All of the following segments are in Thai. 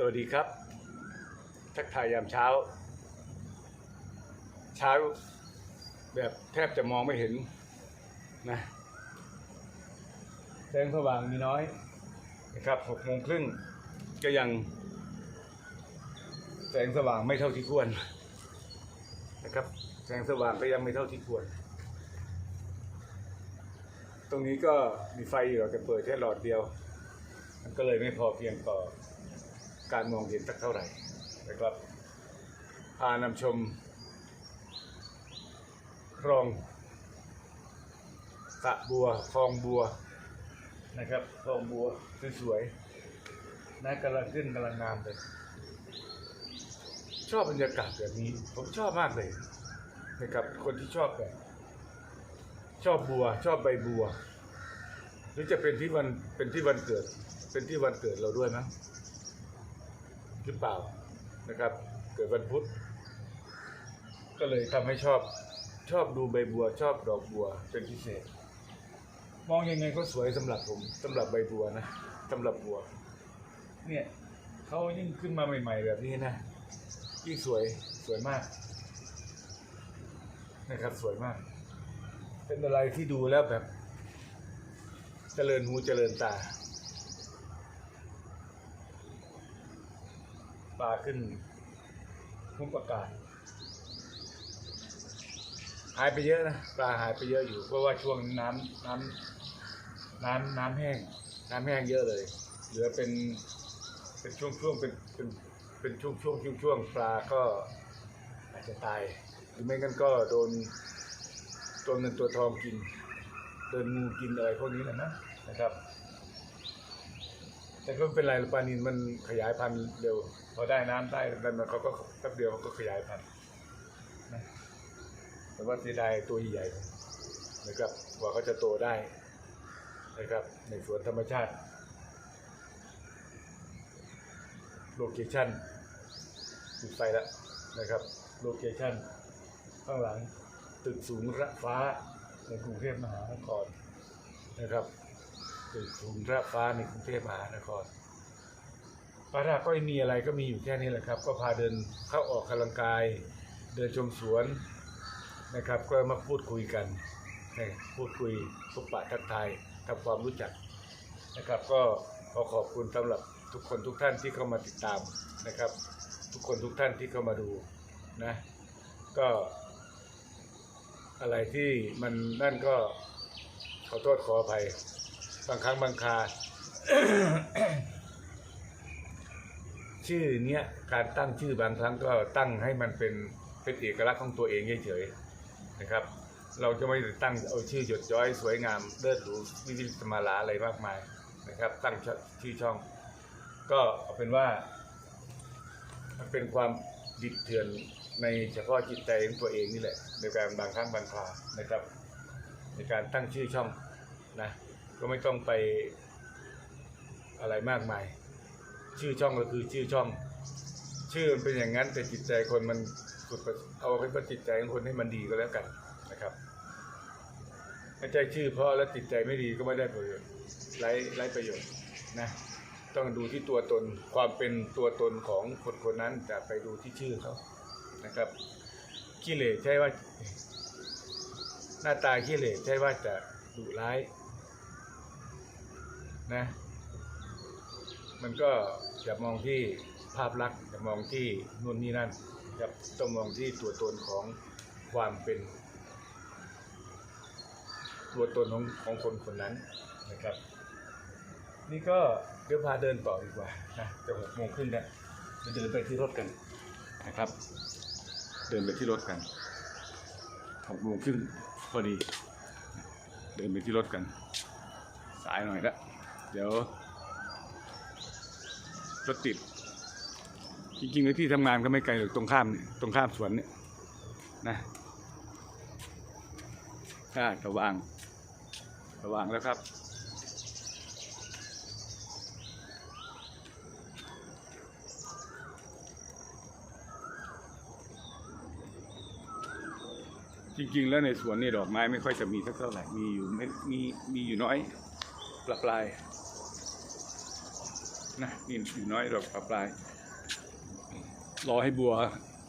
สวัสดีครับ ทักทายยามเช้า เช้าแบบแทบจะมองไม่เห็นนะแสงสว่างมีน้อยนะครับหกโมงครึ่งก็ยัง แสงสว่างไม่เท่าที่ควรนะครับ แสงสว่างก็ยังไม่เท่าที่ควร ตรงนี้ก็มีไฟอยู่แต่เปิดแค่หลอดเดียว มันก็เลยไม่พอเพียงต่อ การมองเห็นสักเท่าไหร่นะครับพานำชม คลองสะบัวคลองบัวนะครับคลองบัวสวยๆน่ากำลังขึ้นกำลังงามเลย ชอบบรรยากาศแบบนี้ผมชอบมากเลยนะครับคนที่ชอบแบบชอบบัว ชอบใบบัวหรือจะเป็นที่วันเป็นที่วันเกิด เป็นที่วันเกิดเราด้วยมั้ง หรือเปล่านะครับ เกิดวันพุธก็เลยทำให้ชอบชอบดูใบบัว ชอบดอกบัวเป็นพิเศษ มองยังไงก็สวยสำหรับผมสำหรับใบบัวนะสำหรับบัว เนี่ยเขายิ่งขึ้นมาใหม่ ๆ แบบนี้นะยิ่งสวยสวยมากนะครับสวยมาก เป็นอะไรที่ดูแล้วแบบ เจริญหูเจริญตา ปลาขึ้นพุ่มประกาศหายไปเยอะนะปลาหายไปเยอะอยู่ เพราะว่าช่วงน้ำน้ำน้ำน้ำแห้ง น้ำแห้งเยอะเลย เหลือเป็นเป็นช่วงช่วงเป็นเป็นเป็นช่วงช่วงช่วงช่วงปลาก็อาจจะตาย หรือไม่งั้นก็โดนตัวเงินตัวทองกินเดินงูกินอะไรพวกนี้แหละนะนะครับ แต่ก็ไม่เป็นไรหรอกปลานินมันขยายพันธุ์เร็วพอได้น้ำได้แล้วมันเขาก็แป๊บเดียวเขาก็ขยายพันธุ์นะแต่ว่าเสียดายตัวใหญ่นะครับกว่าเขาจะโตได้นะครับ ในสวนธรรมชาติโลเคชั่นปิดไฟแล้วนะครับโลเคชั่นข้างหลังตึกสูงระฟ้าในกรุงเทพมหานครนะครับ ตึกสูงระฟ้าในกรุงเทพมหานครปาราก็มีอะไรก็มีอยู่แค่นี้แหละครับ ก็พาเดินเข้าออกกำลังกาย เดินชมสวนนะครับ ก็มาพูดคุยกันพูดคุยพบปะทักทายทำความรู้จักนะครับ ก็ขอขอบคุณสำหรับทุกคนทุกท่านที่เข้ามาติดตามนะครับ ทุกคนทุกท่านที่เข้ามาดูนะก็อะไรที่มันนั่นก็ขอโทษขออภัย บางครั้งบางคา ชื่อเนี้ยการตั้งชื่อบางครั้งก็ตั้งให้มันเป็นเป็นเอกลักษณ์ของตัวเองเฉยๆนะครับ เราจะไม่ตั้งเอาชื่อหยดย้อยสวยงามเลิศหรูวิวิสมาลาอะไรมากมายนะครับ ตั้งชื่อช่อง ก็เอาเป็นว่า มันเป็นความดิบเถื่อนในเฉพาะจิตใจของตัวเองนี่แหละในการบางครั้งบางครานะครับ ในการตั้งชื่อช่องนะ ก็ไม่ต้องไปอะไรมากมาย ชื่อช่องก็คือชื่อช่อง ชื่อมันเป็นอย่างนั้นแต่จิตใจคนมันสุดเอาให้ว่าจิตใจของคนให้มันดีก็แล้วกันนะครับไม่ใช่ชื่อเพราะแล้วจิตใจไม่ดีก็ไม่ได้ประโยชน์ไร้ไร้ประโยชน์นะต้องดูที่ตัวตนความเป็นตัวตนของคนคนนั้นแต่ไปดูที่ชื่อเขานะครับขี้เหร่ใช่ว่า หน้าตาขี้เหร่ใช่ว่าจะดุร้าย นะ มันก็จะมองที่ภาพลักษณ์จะมองที่นู่นนี่นั่นนะครับต้องมองที่ตัวตนของความเป็น ตัวตนของของคนคนนั้นนะครับ นี่ก็เดี๋ยวพาเดินต่อดีกว่านะจะหกโมงครึ่งแล้วจะเดินไปที่รถกันนะครับ เดินไปที่รถกันหกโมงครึ่งพอดี เดินไปที่รถกัน สายหน่อยละ เดี๋ยวรถติด จริงๆแล้วที่ทำงานก็ไม่ไกลหรอกตรงข้ามเนี่ยตรงข้ามสวนเนี่ยนะถ้าสว่างสว่างแล้วครับจริงๆ แล้วในสวนนี่ดอกไม้ไม่ค่อยจะมีสักเท่าไหร่ มีอยู่ไม่มีมีอยู่น้อย ปลาปลายนะนี่อยู่น้อยดอกปลาปลายรอให้บัว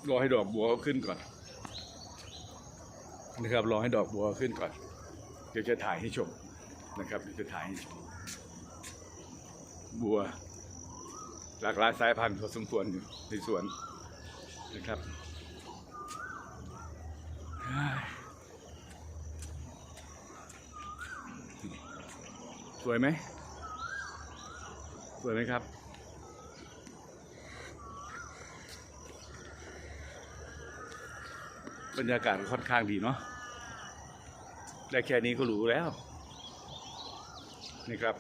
รอให้ดอกบัวขาขึ้นก่อนนะครับรอให้ดอกบัวขึ้นก่อนเดี๋ยวจะถ่ายให้ชมนะครับเดี๋ยวจะถ่ายให้ชมบัว หลากหลายสายพันธุ์พอสมควรอยู่ในสวนนะครับเฮ้ย สวยไหม สวยไหมครับ บรรยากาศค่อนข้างดีเนาะได้แค่นี้ก็หรู้แล้ว นี่ครับ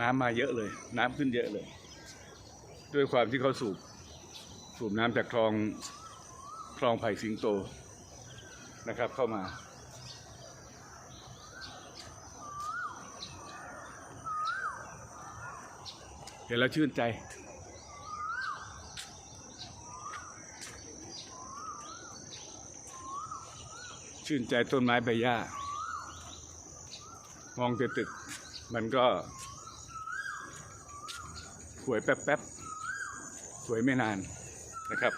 น้ำมาเยอะเลย น้ำขึ้นเยอะเลย ด้วยความที่เขาสูบ สูบน้ำจากคลองคลองไผ่สิงโต นะครับเข้ามา เห็นแล้วชื่นใจ ชื่นใจต้นไม้ใบหญ้ามองแต่ตึก มันก็ สวยแป๊บๆ สวยไม่นานนะครับ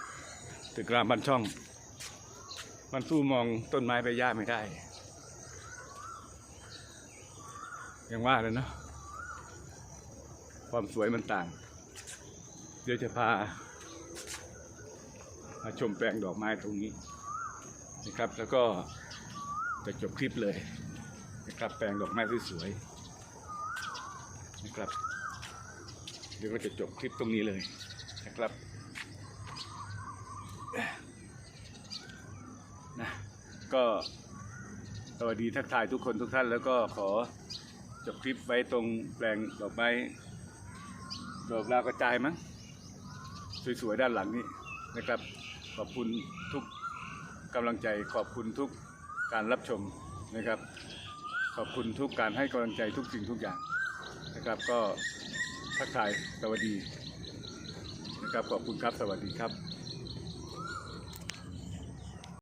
ตึกรามบ้านช่อง มันสู้มองต้นไม้ใบหญ้าไม่ได้ยังว่าเลยเนาะความสวยมันต่าง เดี๋ยวจะพา มาชมแปลงดอกไม้ตรงนี้นะครับ แล้วก็จะจบคลิปเลยนะครับแปลงดอกไม้สวยๆนะครับ เดี๋ยวก็จะจบคลิปตรงนี้เลยนะครับนะ ก็สวัสดีทักทายทุกคนทุกท่าน แล้วก็ขอจบคลิปไว้ตรงแปลงดอกไม้ดอกดาวกระจายมั้งสวยๆด้านหลังนี้นะครับ ขอบคุณทุกกำลังใจ ขอบคุณทุกการรับชมนะครับ ขอบคุณทุกการให้กำลังใจทุกสิ่งทุกอย่างนะครับ ก็ทักทายสวัสดีนะครับขอบคุณครับสวัสดีครับ